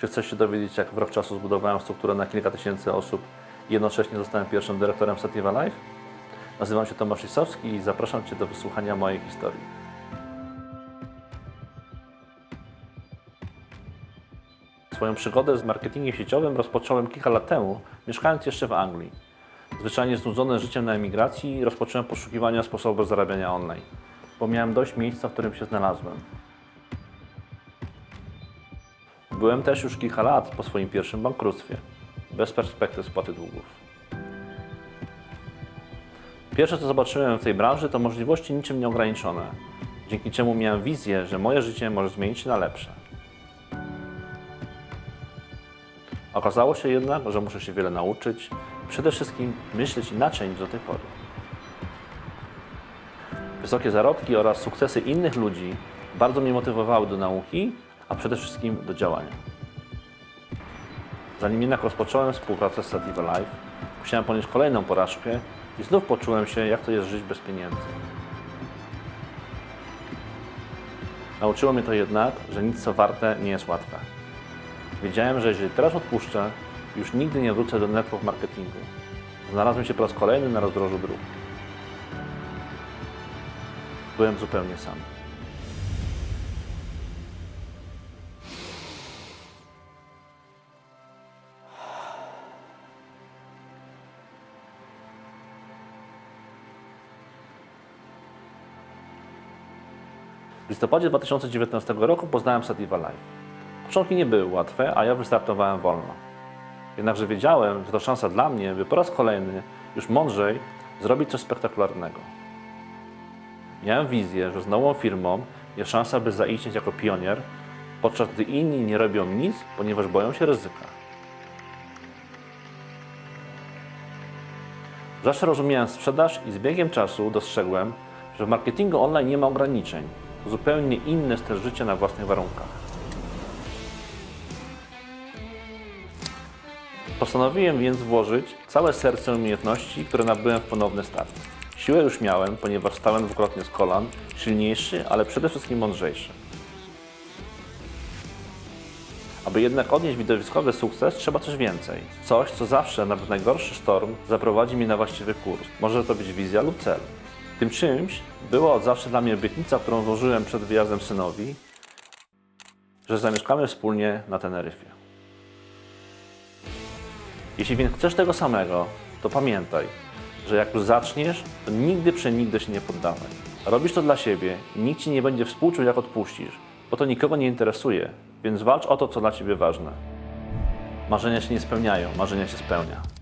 Czy chcesz się dowiedzieć, jak w rok czasu zbudowałem strukturę na kilka tysięcy osób i jednocześnie zostałem pierwszym dyrektorem Sativa Life? Nazywam się Tomasz Lisowski i zapraszam Cię do wysłuchania mojej historii. Swoją przygodę z marketingiem sieciowym rozpocząłem kilka lat temu, mieszkając jeszcze w Anglii. Zwyczajnie znudzony życiem na emigracji, rozpocząłem poszukiwania sposobu zarabiania online, bo miałem dość miejsca, w którym się znalazłem. Byłem też już kilka lat po swoim pierwszym bankructwie, bez perspektyw spłaty długów. Pierwsze, co zobaczyłem w tej branży, to możliwości niczym nieograniczone, dzięki czemu miałem wizję, że moje życie może zmienić się na lepsze. Okazało się jednak, że muszę się wiele nauczyć, przede wszystkim myśleć inaczej niż do tej pory. Wysokie zarobki oraz sukcesy innych ludzi bardzo mnie motywowały do nauki, a przede wszystkim do działania. Zanim jednak rozpocząłem współpracę z Sativa Life, musiałem ponieść kolejną porażkę i znów poczułem się, jak to jest żyć bez pieniędzy. Nauczyło mnie to jednak, że nic co warte nie jest łatwe. Wiedziałem, że jeżeli teraz odpuszczę, już nigdy nie wrócę do network marketingu. Znalazłem się po raz kolejny na rozdrożu dróg. Byłem zupełnie sam. W listopadzie 2019 roku poznałem Sativa Life. Początki nie były łatwe, a ja wystartowałem wolno. Jednakże wiedziałem, że to szansa dla mnie, by po raz kolejny, już mądrzej, zrobić coś spektakularnego. Miałem wizję, że z nową firmą jest szansa, by zaistnieć jako pionier, podczas gdy inni nie robią nic, ponieważ boją się ryzyka. Zawsze rozumiałem sprzedaż i z biegiem czasu dostrzegłem, że w marketingu online nie ma ograniczeń. Zupełnie inny styl życia na własnych warunkach. Postanowiłem więc włożyć całe serce umiejętności, które nabyłem w ponowny start. Siłę już miałem, ponieważ stałem dwukrotnie z kolan, silniejszy, ale przede wszystkim mądrzejszy. Aby jednak odnieść widowiskowy sukces, trzeba coś więcej. Coś, co zawsze, nawet najgorszy sztorm, zaprowadzi mnie na właściwy kurs. Może to być wizja lub cel. Tym czymś była od zawsze dla mnie obietnica, którą złożyłem przed wyjazdem synowi, że zamieszkamy wspólnie na Teneryfie. Jeśli więc chcesz tego samego, to pamiętaj, że jak już zaczniesz, to nigdy przenigdy się nie poddawaj. Robisz to dla siebie nikt ci nie będzie współczuł, jak odpuścisz, bo to nikogo nie interesuje, więc walcz o to, co dla ciebie ważne. Marzenia się nie spełniają, marzenia się spełnia.